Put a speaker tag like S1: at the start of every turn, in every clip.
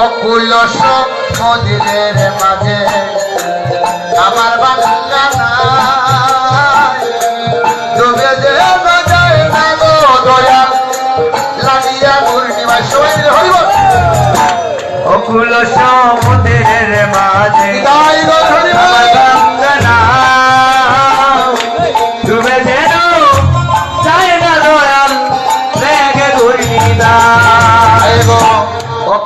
S1: অকুল মদিরের মাঝে আমার বাংলা ডুবে যে না যায় না গো দয়া লাগিয়া পূর্ণিমা সবাই মিলে হরিব
S2: অকুল সমুদ্রের মাঝে আমার গঙ্গনা ডুবে যেন যায় না দয়াল লেগে ঘুরিদা
S1: আইব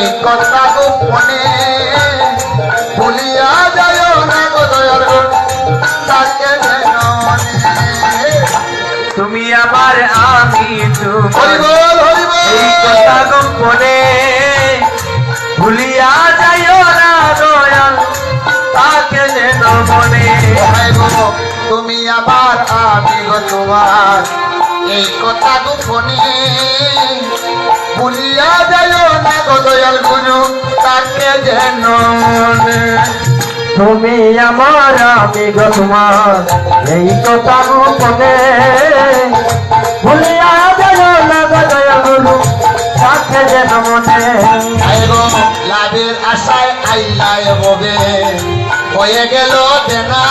S1: এই কথা গোপনে ভুলিয়া যায় না গো দয়াল তাকে
S2: তুমি আমার আমি এই কথা গোপনে ভুলিয়া যাইও না দয়াল তাকে যেন মনে।
S1: তুমি আমার আমি গো তোমার। এই কথা গোপনে ভুলিয়া যায় না যেন
S2: তুমি আমার, আমি গো তোমার, এই কথা গোপনে। ভুলিয়া যাইও না গো দয়া গুরু তাকে যেন মনে
S1: লাভের আশায় হয়ে গেল দেনা।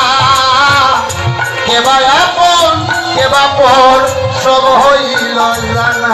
S1: কেবা আপন, কেবা পর, সব হইল জানা।